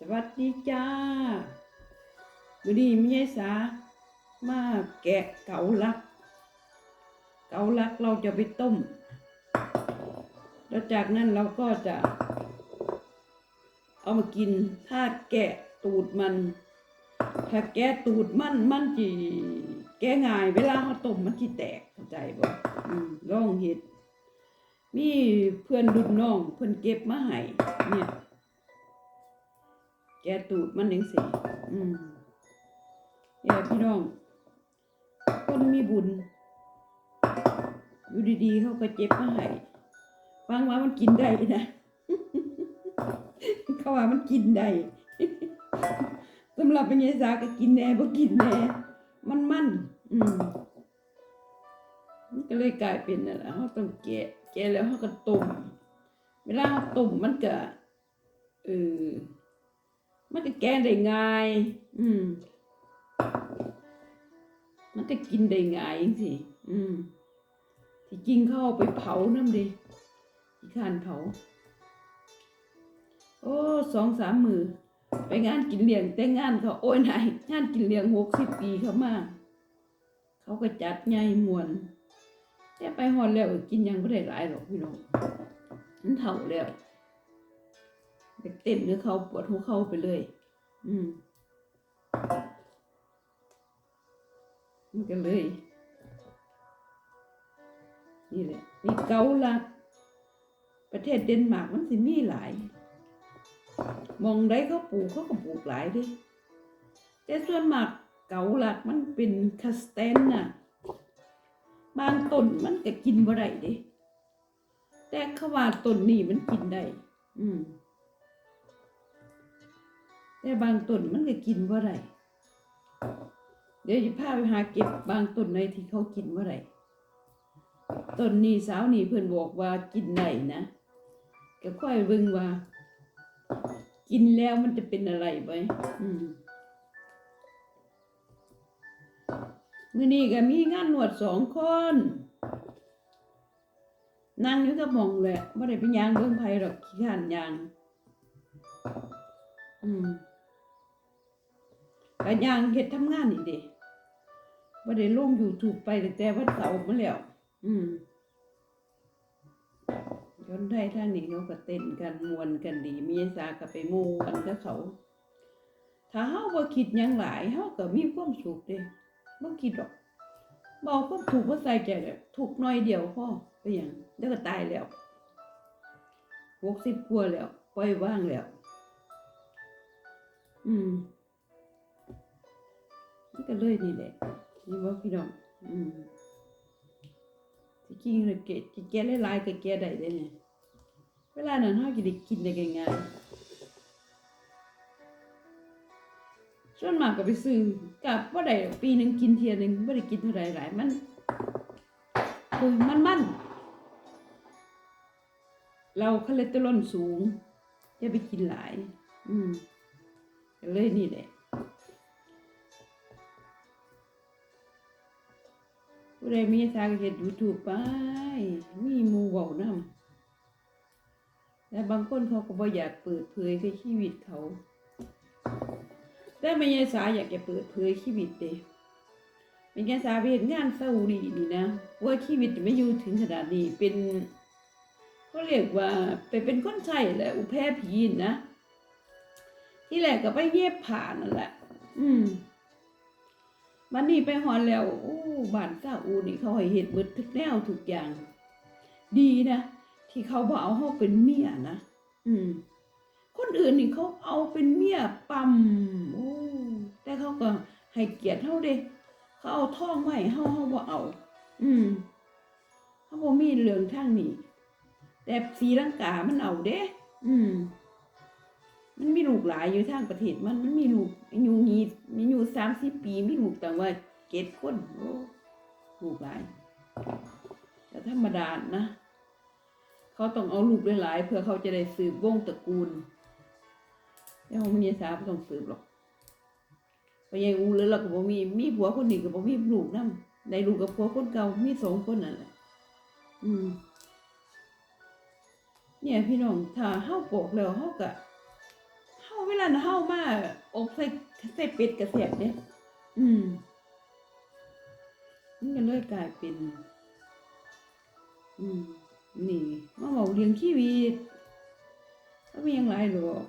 สวัสดีจ้าวันนี้มียายสา มาแกะเกาลัก เกาลักเราจะไปต้ม แล้วจากนั้นเราก็จะ เอามากิน ถ้าแกะตูดมัน ถ้าแกะตูดมันมันจีแกะง่ายเวลาเขาต้มมันจีแตกเข้าใจบ่อืมลองเห็ดมีเพื่อนรุ่นน้องเพื่อนเก็บมาให้เนี่ย แกตูดมันเองสิอืมแย่พี่น้อง คนมีบุญ อยู่ดีๆ เขาก็เจ็บมาให้ฟังว่ามันกินได้นะ เขาว่ามันกินได้สำหรับเป็นยายสาก็กินแหน่บ่กินแหน่ มันมัน อืมมันก็เลยกลายเป็นนั่นแหละเขาต้องแกะแกะแล้วเขาก็ต้มเวลาเขาต้มมันก็เออ มันก็แกะได้ง่าย อืม มันก็กินได้ง่ายสิอืม ที่จริงเขาเอาไปเผาน้ำดิที่ขานเผา โอ้สองสามมือ ไปงานกินเลี้ยงแต่งงานเขาโอ้ยนายงานกินเลี้ยงหกสิบปีเขามาเขาก็จัดใหญ่มวน แต่ไปหอดแล้วกินยังไม่ได้หลายหรอกพี่น้องมันเท่าแล้ว เต้นหรือเขาปวดหัวเขาไปเลย อืมมันก็เลย นี่แหละนี่เกาลัดประเทศเดนมาร์กมันสิมีหลาย มองได้เขาปลูกเขาก็ปลูกหลายดิแต่ส่วนมากเกาลัดมันเป็นคาสเตนน่ะ บางต้นมันก็กินบ่ได้เดิแต่ขว่าต้นนี้มันกินได้ อืม แต่บางต้นมันก็กินบ่าได้เดี๋ยวจะพาไปหาเก็บบางต้นในที่เขากินว่าไรต้นนี้สาวนี่เพื่อนบอกว่ากินได้นะก็ค่อยเบิ่งว่า กินแล้วมันจะเป็นอะไรไปอืมมื้อนี้ก็มีงานนวดสองคนนั่งอยู่กับมองแหละไม่ได้ไปยางเบิ่งไผหรอกขี้ข้านยาง อืม ก็ยางเฮ็ดทำงานนี่เด้บ่ได้ลง YouTube ไปแต่วันเสาร์มาแล้ว อืมคนไทยท่านนี้เขาก็เต้นกันมวนกันดี มีสาก็ไปม่วนกับเขา ถ้าเฮาบ่คิดยังหลายเฮาก็มีความสุขเด้บ่คิดหรอกบอาความถูกข์มาใส่ใจเลยถูกน้อยเดียวพอไปหยังเดี๋ยวก็ตายแล้ว60กว่าแล้วปล่อยว่างแล้ว อืม มันก็เลยนี่แหละนี่ว่าพี่น้องอืมที่จริงเลยเกะที่แกะหลายๆก็แกะได้เลยเนี่ยเวลานั้นเฮาจะได้กินได้ง่ายๆส่วนมากก็ไปซื้อกับบ่ได้ดปีนึงกินเที่ยนึงบ่ได้กินเท่าไหร่หลายมันโอ้ยมันมันเราคอเลสเตอรอลสูงอย่าไปกินหลาย อืมเลยนี่แหละ ผู้ใดมีทางเห็นยูทูบไป มีมูเว้านำแต่บางคนเขาก็บ่อยากเปิดเผยชีวิตเขา แต่ไม่ยายสาอยากจะเปิดเผยชีวิตเด้ไม่ยายสาไปเห็นงานเศร้าดีนี่นะว่าชีวิตไม่อยู่ถึงขนาดนี้เป็นเขาเรียกว่าไปเป็นคนใช้แหละอุแพรผีนะ ที่แรกก็ไปเย็บผ่านนั่นแหละ อืม มันนี่ไปหอนแล้วโอ้บ้านซาอูนี่เขาให้เห็ดเบิดทุกแนวทุกอย่าง ดีนะ ที่เขาบ่เอาเฮาเป็นเมียนะอืม คนอื่นนี่เขาเอาเป็นเมียปั๊มโอ้แต่เขาก็ให้เกียรติเฮาเด้เขาเอาท่องไว้เฮาเฮาบ่เอา อืมเขาบ่มีเรื่องทางนี้แต่ศรีลังกามันเอาเด้ อืม มันมีลูกหลายอยู่ทางประเทศมันมันมีลูกอายุงี้มีอายุสามสิบปีมีลูกต่างว่าเกตคนโอ้ลูกหลาย แต่ธรรมดานะ เขาต้องเอาลูกหลายๆเพื่อเขาจะได้สืบวงศ์ตระกูลแต่ของมีสาไม่ต้องสืบหรอกเพรายังอูแล้วเราก็บ่มีมีผัวคนหนี้ก็บ่มีลูกนำได้ลูกกับผัวคนเก่ามีสองคนนั่นแหละอืม เนี่ยพี่น้องถ้าเฮาปกแล้วเฮาก็าเวลาเฮามาอบใส่ใส่เป็ดกระเสียบเนี่ยอืมมันก็เลยกลายเป็น อืม นี่มาเบาเลี้ยงชีวิตก็มีอย่างไรหรอก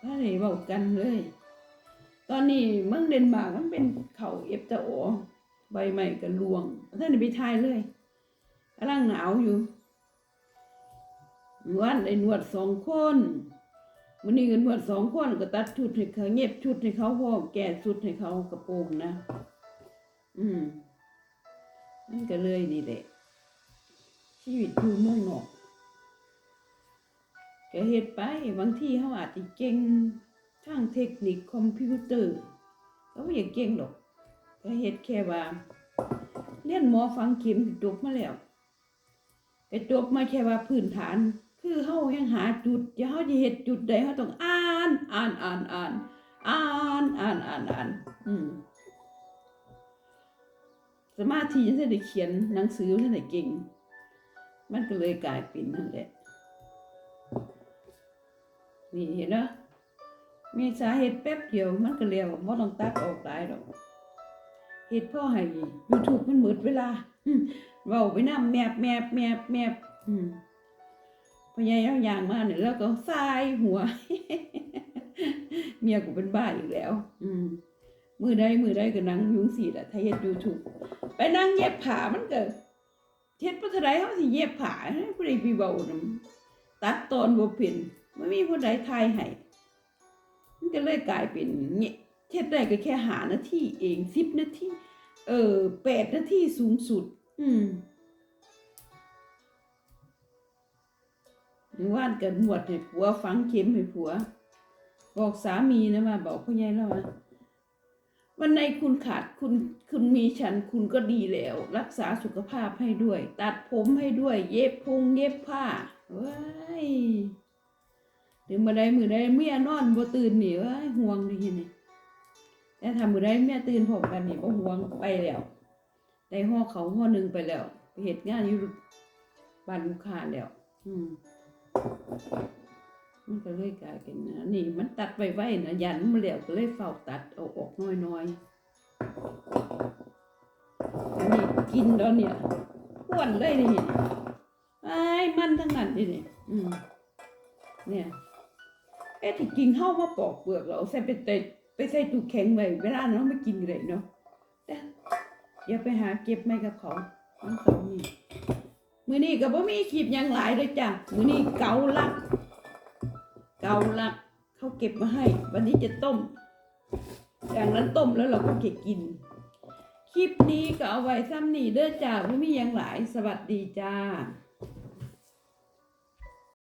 ถ้าไหนบากันเลย ตอนนี้เมืองเดนมาร์กมันเป็นเขาเอฟตะโอใบใหม่กันรวงท่านได้ไปทายเลยกำลังหนาวอยู่วันได้นวดสองคน วันนี้ก็หนวดสองคนก็ตัดชุดให้เขาเงียบชุดให้เขาพร้อแก่ชุดให้เขากระโปรงนะ อืมนั่นก็เลยนี่แหละชีวิตอยู่เมืองนอกก็เฮ็ดไปบางที่เขาอาจจะเก่งทางเทคนิคคอมพิวเตอร์เขาไม่อยากเก่งหรอกก็เฮ็ดแค่ว่าเรียนหมอฟังเข็มจบมาแล้วก็จบมาแค่ว่าพื้นฐาน คือเฮายังหาจุดอย่าเฮาจะเฮ็ดจุดใดเฮาต้องอ่านอ่านอ่านอ่านอ่านอ่านอ่านอ่านอืมสมาธิจะได้เขียนหนังสือจะได้เก่ง มันก็เลยกลายเป็นนั่นแหละนี่เห็นเนาะมีสาเหตุแป๊บเดียวมันก็เร็วไม่ต้องตัดออกหลายหรอกเหตุพ่อให้ YouTube มันหมดเวลาเว้าไปน้ำแมบแมบแมบแมบอืม พยายามอย่างมาเนี่ยแล้วก็สายหัว เมียกูเป็นบ้าอีกแล้ว อืมมือใดมือใดก็นั่งยุงสีแหละถ้าเฮ็ด YouTube ไปนั่งเย็บผ้ามันก็เฮ็ดปัทไดเขาสิเย็บผ้าให้ผู้ใดไปเว้านำตัดตอนบ่เป็นไม่มีผู้ใดทายให้มันก็เลยกลายเป็นเนี่ยเฮ็ดได้ก็แค่หานาทีเอง10นาทีเออ8นาทีสูงสุด อืม เมื่อว่านกันหวดให้ผัวฝังเข็มให้ผัว บอกสามีนะว่าบอกพ่อใหญ่แล้วว่าวันในคุณขาดคุณคุณมีฉันคุณก็ดีแล้ว รักษาสุขภาพให้ด้วย ตัดผมให้ด้วย เย็บพงเย็บผ้าว้ายถึงมาได้มือได้เมียนอนบ่ตื่นนี่ว้ายห่วงดีนี่แต่ทำมือได้เมียตื่นพร้อมกันนี่บ่ห่วงไปแล้วได้ห่อเขาห่อหนึ่งไปแล้วเหตุงานอยู่บ้านลูกค้าแล้ว อืม มันก็เลยกลายเป็นนะนี่มันตัดไว้นะยันมันแล้วก็เลยเฝ้าตัดเอาออกน้อยๆอันนี้กินแล้วเนี่ยอ้วนเลยนี่ไอ้มันทั้งนั้นนี่นี่อืมเนี่ยเอ๊ะที่กินข้าวมาปอกเปลือกเราใส่ไปเตะไปใส่ตู้แข็งไว้เวลาเนาไม่กินเลยเนาะแต่อย่าไปหาเก็บไม่กับเขาทั้งสองนี่ มือนี้ก็บ่มีคลิปยังหลายเลยจ้ะมือนี้เกาลัก เกาลักเขาเก็บมาให้ วันนี้จะต้มอย่างนั้นต้มแล้วเราก็เก็บกิน คลิปนี้ก็เอาไว้ซ้ำนี่เด้อจ้าไม่มียังหลายสวัสดีจ้า